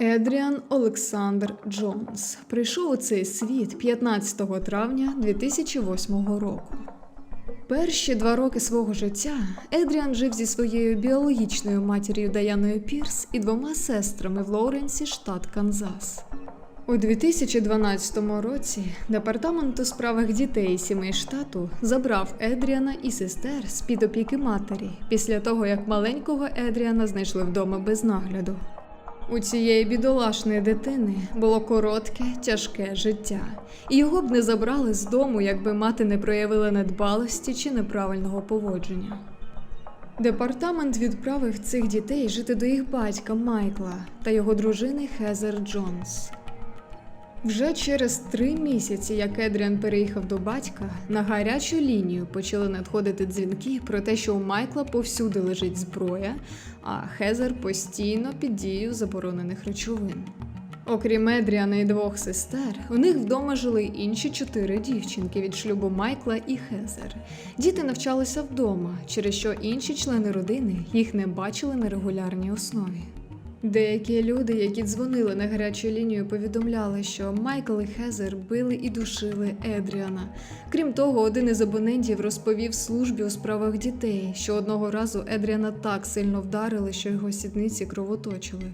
Едріан Олександр Джонс прийшов у цей світ 15 травня 2008 року. Перші два роки свого життя Едріан жив зі своєю біологічною матір'ю Даяною Пірс і двома сестрами в Лоуренсі, штат Канзас. У 2012 році департамент у справах дітей сімей штату забрав Едріана і сестер з під опіки матері після того, як маленького Едріана знайшли вдома без нагляду. У цієї бідолашної дитини було коротке, тяжке життя, і його б не забрали з дому, якби мати не проявила недбалості чи неправильного поводження. Департамент відправив цих дітей жити до їх батька Майкла та його дружини Хезер Джонс. Вже через три місяці, як Едріан переїхав до батька, на гарячу лінію почали надходити дзвінки про те, що у Майкла повсюди лежить зброя, а Хезер постійно під дією заборонених речовин. Окрім Едріана і двох сестер, у них вдома жили інші чотири дівчинки від шлюбу Майкла і Хезер. Діти навчалися вдома, через що інші члени родини їх не бачили на регулярній основі. Деякі люди, які дзвонили на гарячу лінію, повідомляли, що Майкл і Хезер били і душили Едріана. Крім того, один із абонентів розповів службі у справах дітей, що одного разу Едріана так сильно вдарили, що його сідниці кровоточили.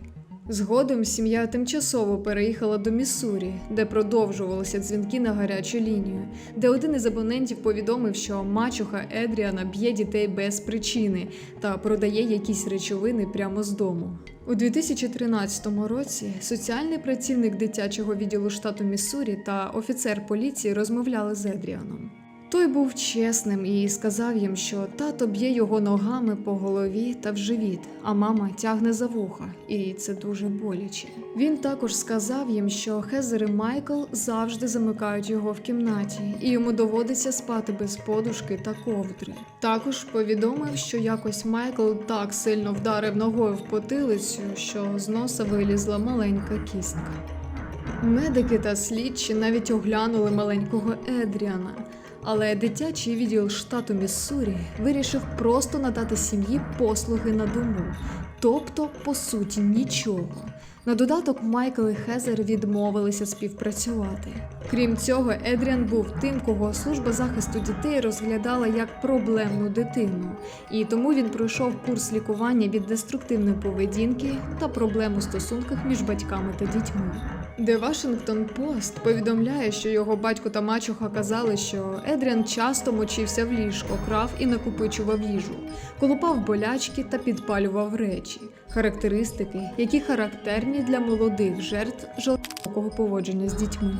Згодом сім'я тимчасово переїхала до Міссурі, де продовжувалися дзвінки на гарячу лінію, де один із абонентів повідомив, що мачуха Едріана б'є дітей без причини та продає якісь речовини прямо з дому. У 2013 році соціальний працівник дитячого відділу штату Міссурі та офіцер поліції розмовляли з Едріаном. Той був чесним і сказав їм, що тато б'є його ногами по голові та в живіт, а мама тягне за вуха, і це дуже боляче. Він також сказав їм, що Хезер і Майкл завжди замикають його в кімнаті, і йому доводиться спати без подушки та ковдри. Також повідомив, що якось Майкл так сильно вдарив ногою в потилицю, що з носа вилізла маленька кістка. Медики та слідчі навіть оглянули маленького Едріана. Але дитячий відділ штату Міссурі вирішив просто надати сім'ї послуги на дому, тобто, по суті, нічого. На додаток Майкл і Хезер відмовилися співпрацювати. Крім цього, Едріан був тим, кого служба захисту дітей розглядала як проблемну дитину, і тому він пройшов курс лікування від деструктивної поведінки та проблем у стосунках між батьками та дітьми. The Washington Post повідомляє, що його батько та мачуха казали, що Едріан часто мочився в ліжко, крав і накопичував їжу, колупав болячки та підпалював речі, характеристики, які характерні для молодих жертв жорстокого поводження з дітьми.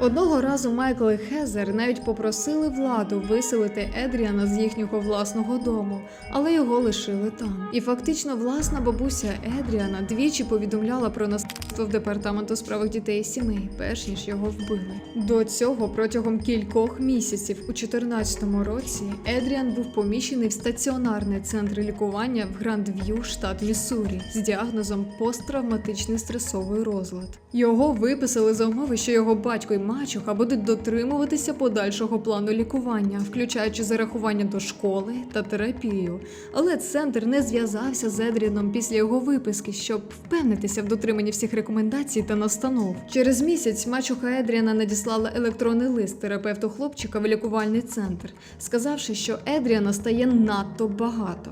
Одного разу Майкл і Хезер навіть попросили владу виселити Едріана з їхнього власного дому, але його лишили там. І фактично власна бабуся Едріана двічі повідомляла про насильство в департаменту справах дітей і сімей, перш ніж його вбили. До цього протягом кількох місяців у 2014 році Едріан був поміщений в стаціонарний центр лікування в Гранд-В'ю, штат Міссурі, з діагнозом посттравматичний стресовий розлад. Його виписали за умови, що його батько і мачуха будуть дотримуватися подальшого плану лікування, включаючи зарахування до школи та терапію. Але центр не зв'язався з Едріаном після його виписки, щоб впевнитися в дотриманні всіх рекомендацій та настанов. Через місяць мачуха Едріана надіслала електронний лист терапевту хлопчика в лікувальний центр, сказавши, що Едріана стає надто багато.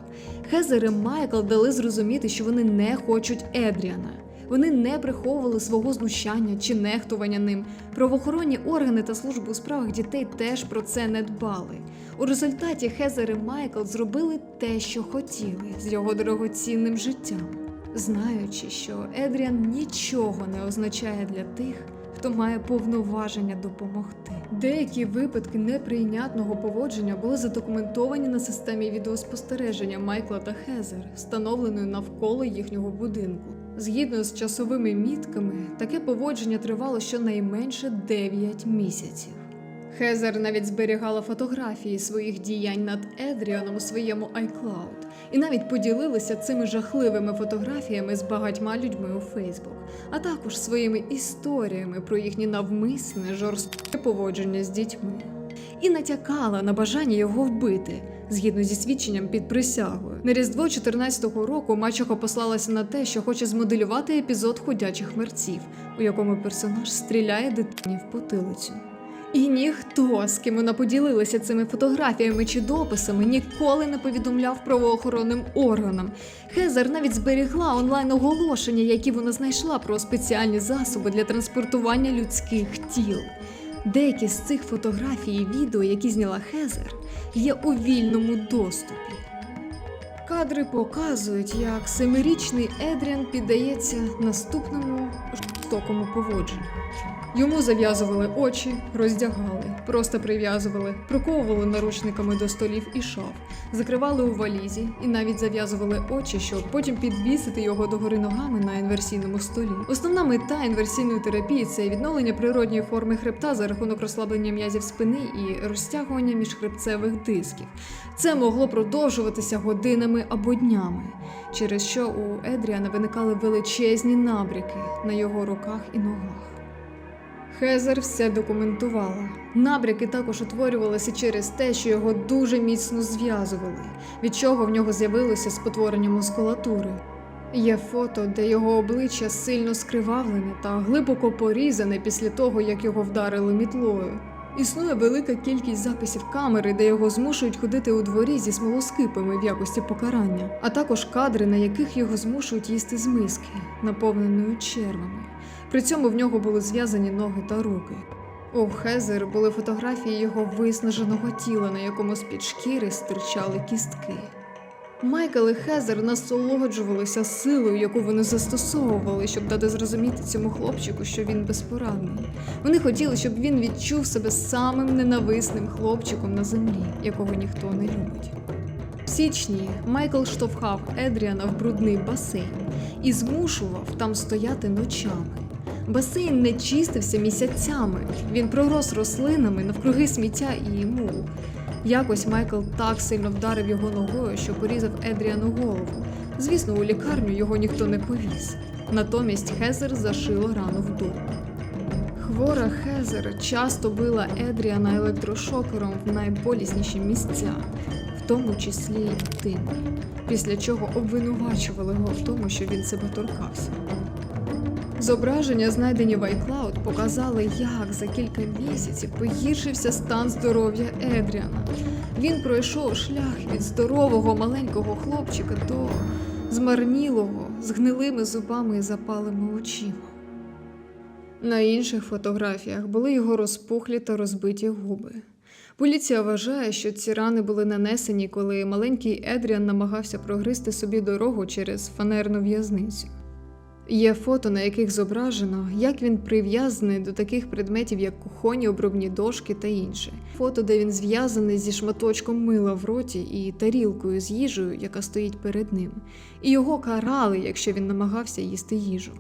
Хезер і Майкл дали зрозуміти, що вони не хочуть Едріана. Вони не приховували свого знущання чи нехтування ним. Правоохоронні органи та служби у справах дітей теж про це не дбали. У результаті Хезер і Майкл зробили те, що хотіли з його дорогоцінним життям, знаючи, що Едріан нічого не означає для тих, хто має повноваження допомогти. Деякі випадки неприйнятного поводження були задокументовані на системі відеоспостереження Майкла та Хезер, встановленої навколо їхнього будинку. Згідно з часовими мітками, таке поводження тривало щонайменше 9 місяців. Хезер навіть зберігала фотографії своїх діянь над Едріаном у своєму iCloud і навіть поділилася цими жахливими фотографіями з багатьма людьми у Фейсбук, а також своїми історіями про їхнє навмисне жорстоке поводження з дітьми. І натякала на бажання його вбити, згідно зі свідченням під присягою. На різдво 14-го року мачеха послалася на те, що хоче змоделювати епізод ходячих мерців, у якому персонаж стріляє дитині в потилицю. І ніхто, з ким вона поділилася цими фотографіями чи дописами, ніколи не повідомляв правоохоронним органам. Хезер навіть зберігла онлайн-оголошення, які вона знайшла про спеціальні засоби для транспортування людських тіл. Деякі з цих фотографій і відео, які зняла Хезер, є у вільному доступі. Кадри показують, як семирічний Едріан піддається наступному жорстокому поводженню. Йому зав'язували очі, роздягали, просто прив'язували, приковували наручниками до столів і шаф, закривали у валізі і навіть зав'язували очі, щоб потім підвісити його догори ногами на інверсійному столі. Основна мета інверсійної терапії це відновлення природньої форми хребта за рахунок розслаблення м'язів спини і розтягування міжхребцевих дисків. Це могло продовжуватися годинами або днями, через що у Едріана виникали величезні набряки на його руках і ногах. Хезер все документувала. Набряки також утворювалися через те, що його дуже міцно зв'язували, від чого в нього з'явилося спотворення мускулатури. Є фото, де його обличчя сильно скривавлене та глибоко порізане після того, як його вдарили мітлою. Існує велика кількість записів камери, де його змушують ходити у дворі зі смолоскипами в якості покарання, а також кадри, на яких його змушують їсти з миски, наповненої червами. При цьому в нього були зв'язані ноги та руки. У Хезер були фотографії його виснаженого тіла, на якому з-під шкіри стирчали кістки. Майкл і Хезер насолоджувалися силою, яку вони застосовували, щоб дати зрозуміти цьому хлопчику, що він безпорадний. Вони хотіли, щоб він відчув себе самим ненависним хлопчиком на землі, якого ніхто не любить. В січні Майкл штовхав Едріана в брудний басейн і змушував там стояти ночами. Басейн не чистився місяцями. Він пророс рослинами навкруги сміття і мул. Якось Майкл так сильно вдарив його ногою, що порізав Едріану голову. Звісно, у лікарню його ніхто не повіз. Натомість Хезер зашила рану вдома. Хвора Хезер часто била Едріана електрошокером в найболісніші місця, в тому числі й дитину, після чого обвинувачували його в тому, що він себе торкався. Зображення, знайдені в iCloud, показали, як за кілька місяців погіршився стан здоров'я Едріана. Він пройшов шлях від здорового маленького хлопчика до змарнілого, з гнилими зубами і запалими очима. На інших фотографіях були його розпухлі та розбиті губи. Поліція вважає, що ці рани були нанесені, коли маленький Едріан намагався прогризти собі дорогу через фанерну в'язницю. Є фото, на яких зображено, як він прив'язаний до таких предметів, як кухонні обробні дошки та інше. Фото, де він зв'язаний зі шматочком мила в роті і тарілкою з їжею, яка стоїть перед ним, і його карали, якщо він намагався їсти їжу.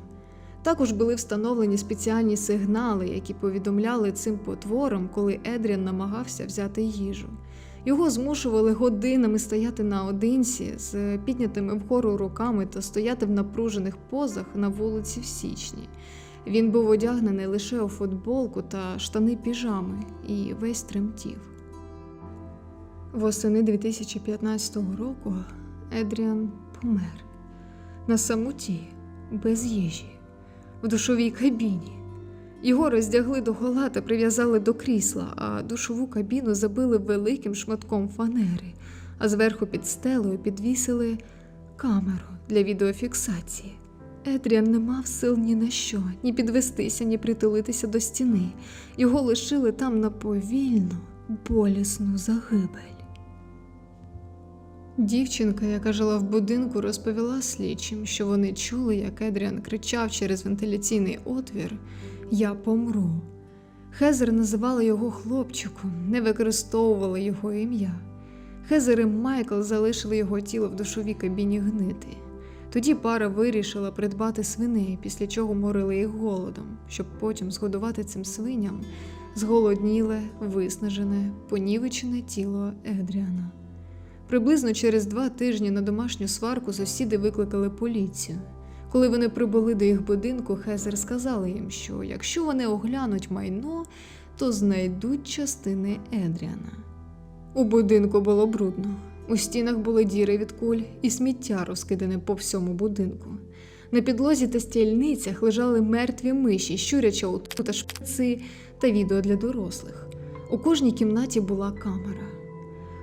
Також були встановлені спеціальні сигнали, які повідомляли цим потворам, коли Едріан намагався взяти їжу. Його змушували годинами стояти наодинці з піднятими вгору руками та стояти в напружених позах на вулиці в січні. Він був одягнений лише у футболку та штани піжами і весь тремтів. Восени 2015 року Едріан помер на самоті, без їжі, в душовій кабіні. Його роздягли до гола та прив'язали до крісла, а душову кабіну забили великим шматком фанери, а зверху під стелею підвісили камеру для відеофіксації. Едріан не мав сил ні на що, ні підвестися, ні притулитися до стіни. Його лишили там на повільну, болісну загибель. Дівчинка, яка жила в будинку, розповіла слідчим, що вони чули, як Едріан кричав через вентиляційний отвір Я помру. Хезер називала його хлопчиком, не використовувала його ім'я. Хезер і Майкл залишили його тіло в душовій кабіні гнити. Тоді пара вирішила придбати свиней, після чого морили їх голодом, щоб потім згодувати цим свиням зголодніле, виснажене, понівечене тіло Едріана. Приблизно через два тижні на домашню сварку сусіди викликали поліцію. Коли вони прибули до їх будинку, Хезер сказала їм, що якщо вони оглянуть майно, то знайдуть частини Едріана. У будинку було брудно. У стінах були діри від куль і сміття розкидане по всьому будинку. На підлозі та стільницях лежали мертві миші, щуряча отрута шпаци та відео для дорослих. У кожній кімнаті була камера.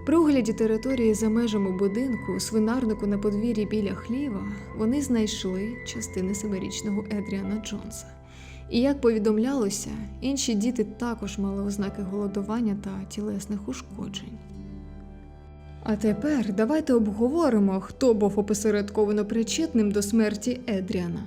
При огляді території за межами будинку, свинарнику на подвір'ї біля хліва, вони знайшли частини семирічного Едріана Джонса. І як повідомлялося, інші діти також мали ознаки голодування та тілесних ушкоджень. А тепер давайте обговоримо, хто був опосередковано причетним до смерті Едріана.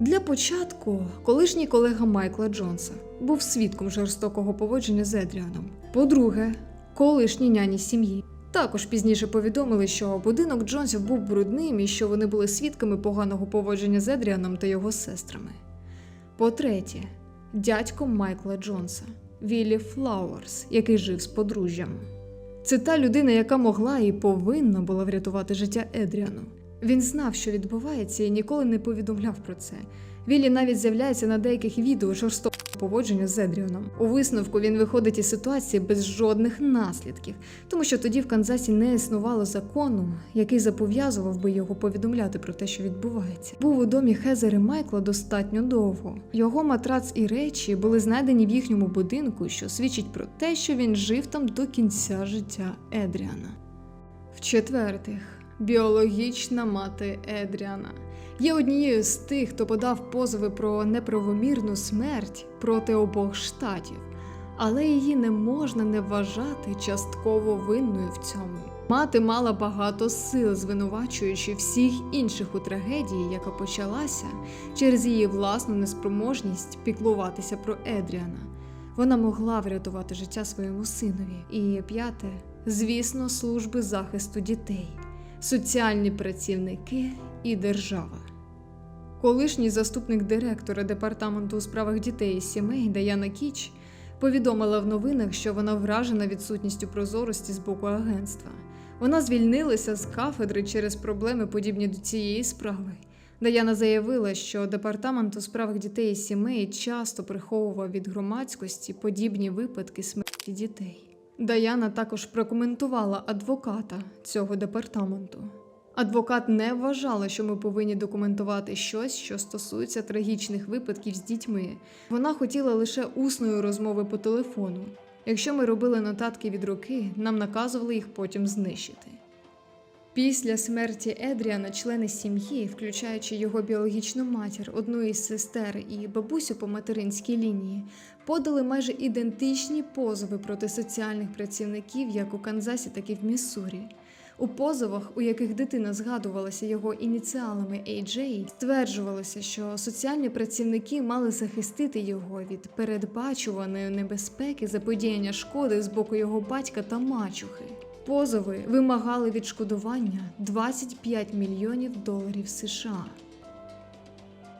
Для початку, колишній колега Майкла Джонса був свідком жорстокого поводження з Едріаном. По-друге, колишні няні сім'ї. Також пізніше повідомили, що будинок Джонсів був брудним і що вони були свідками поганого поводження з Едріаном та його сестрами. По-третє, дядько Майкла Джонса Віллі Флауерс, який жив з подружжям. Це та людина, яка могла і повинна була врятувати життя Едріану. Він знав, що відбувається, і ніколи не повідомляв про це. Віллі навіть з'являється на деяких відео жорстокого поводження з Едріаном. У висновку він виходить із ситуації без жодних наслідків, тому що тоді в Канзасі не існувало закону, який зобов'язував би його повідомляти про те, що відбувається. Був у домі Хезери Майкла достатньо довго. Його матрац і речі були знайдені в їхньому будинку, що свідчить про те, що він жив там до кінця життя Едріана. В-четвертих, біологічна мати Едріана є однією з тих, хто подав позови про неправомірну смерть проти обох штатів, але її не можна не вважати частково винною в цьому. Мати мала багато сил, звинувачуючи всіх інших у трагедії, яка почалася через її власну неспроможність піклуватися про Едріана. Вона могла врятувати життя своєму синові. І п'яте, звісно, служби захисту дітей, соціальні працівники і держава. Колишній заступник директора департаменту у справах дітей і сімей Даяна Кіч повідомила в новинах, що вона вражена відсутністю прозорості з боку агентства. Вона звільнилася з кафедри через проблеми, подібні до цієї справи. Даяна заявила, що департамент у справах дітей і сімей часто приховував від громадськості подібні випадки смерті дітей. Даяна також прокоментувала адвоката цього департаменту. Адвокат не вважала, що ми повинні документувати щось, що стосується трагічних випадків з дітьми. Вона хотіла лише усної розмови по телефону. Якщо ми робили нотатки від руки, нам наказували їх потім знищити. Після смерті Едріана члени сім'ї, включаючи його біологічну матір, одну із сестер і бабусю по материнській лінії, подали майже ідентичні позови проти соціальних працівників як у Канзасі, так і в Міссурі. У позовах, у яких дитина згадувалася його ініціалами AJ, стверджувалося, що соціальні працівники мали захистити його від передбачуваної небезпеки заподіяння шкоди з боку його батька та мачухи. Позови вимагали відшкодування 25 мільйонів доларів США.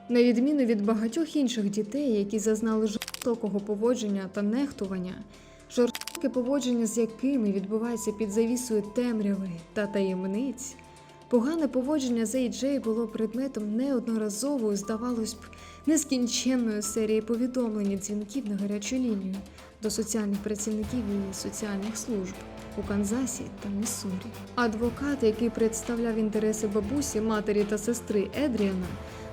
На відміну від багатьох інших дітей, які зазнали жорстокого поводження та нехтування, жорстоке поводження з якими відбувається під завісою темряви та таємниць, погане поводження з AJ було предметом неодноразової, здавалось б, нескінченної серії повідомлень і дзвінків на гарячу лінію до соціальних працівників і соціальних служб у Канзасі та Міссурі. Адвокат, який представляв інтереси бабусі, матері та сестри Едріана,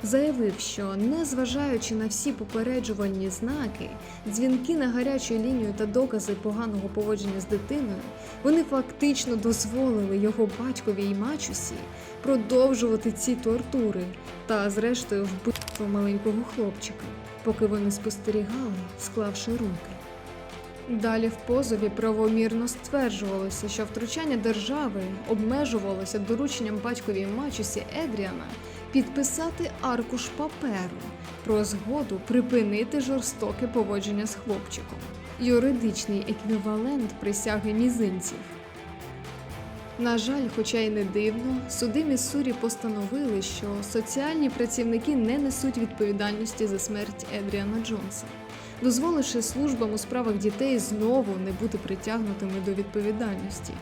заявив, що незважаючи на всі попереджувальні знаки, дзвінки на гарячу лінію та докази поганого поводження з дитиною, вони фактично дозволили його батькові і мачусі продовжувати ці тортури та, зрештою, вбивство маленького хлопчика, поки вони спостерігали, склавши руки. Далі в позові правомірно стверджувалося, що втручання держави обмежувалося дорученням батькові мачусі Едріана підписати аркуш паперу про згоду припинити жорстоке поводження з хлопчиком, юридичний еквівалент присяги мізинців. На жаль, хоча й не дивно, суди Міссурі постановили, що соціальні працівники не несуть відповідальності за смерть Едріана Джонса, дозволивши службам у справах дітей знову не бути притягнутими до відповідальності.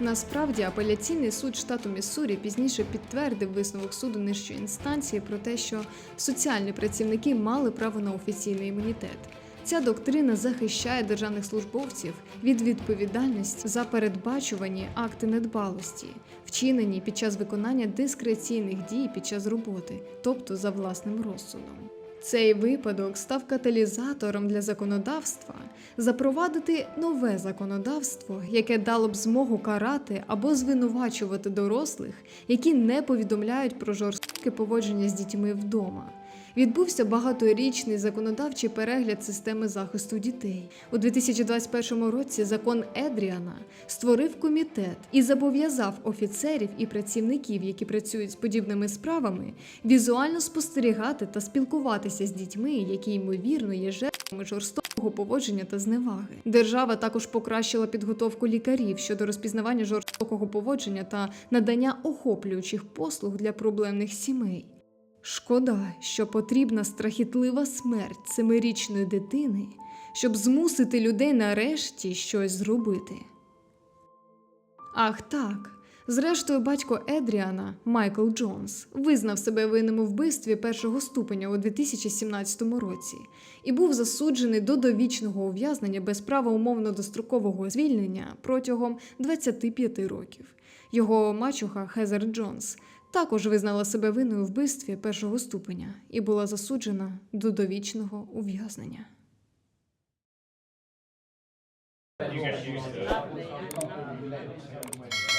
Насправді, апеляційний суд штату Міссурі пізніше підтвердив висновок суду нижчої інстанції про те, що соціальні працівники мали право на офіційний імунітет. Ця доктрина захищає державних службовців від відповідальності за передбачувані акти недбалості, вчинені під час виконання дискреційних дій під час роботи, тобто за власним розсудом. Цей випадок став каталізатором для законодавства запровадити нове законодавство, яке дало б змогу карати або звинувачувати дорослих, які не повідомляють про жорстоке поводження з дітьми вдома. Відбувся багаторічний законодавчий перегляд системи захисту дітей. У 2021 році закон Едріана створив комітет і зобов'язав офіцерів і працівників, які працюють з подібними справами, візуально спостерігати та спілкуватися з дітьми, які ймовірно є жертвами жорстокого поводження та зневаги. Держава також покращила підготовку лікарів щодо розпізнавання жорстокого поводження та надання охоплюючих послуг для проблемних сімей. Шкода, що потрібна страхітлива смерть семирічної дитини, щоб змусити людей нарешті щось зробити. Ах так. Зрештою, батько Едріана, Майкл Джонс, визнав себе винним у вбивстві першого ступеня у 2017 році і був засуджений до довічного ув'язнення без права умовно дострокового звільнення протягом 25 років. Його мачуха Хезер Джонс також визнала себе винною в вбивстві першого ступеня і була засуджена до довічного ув'язнення. You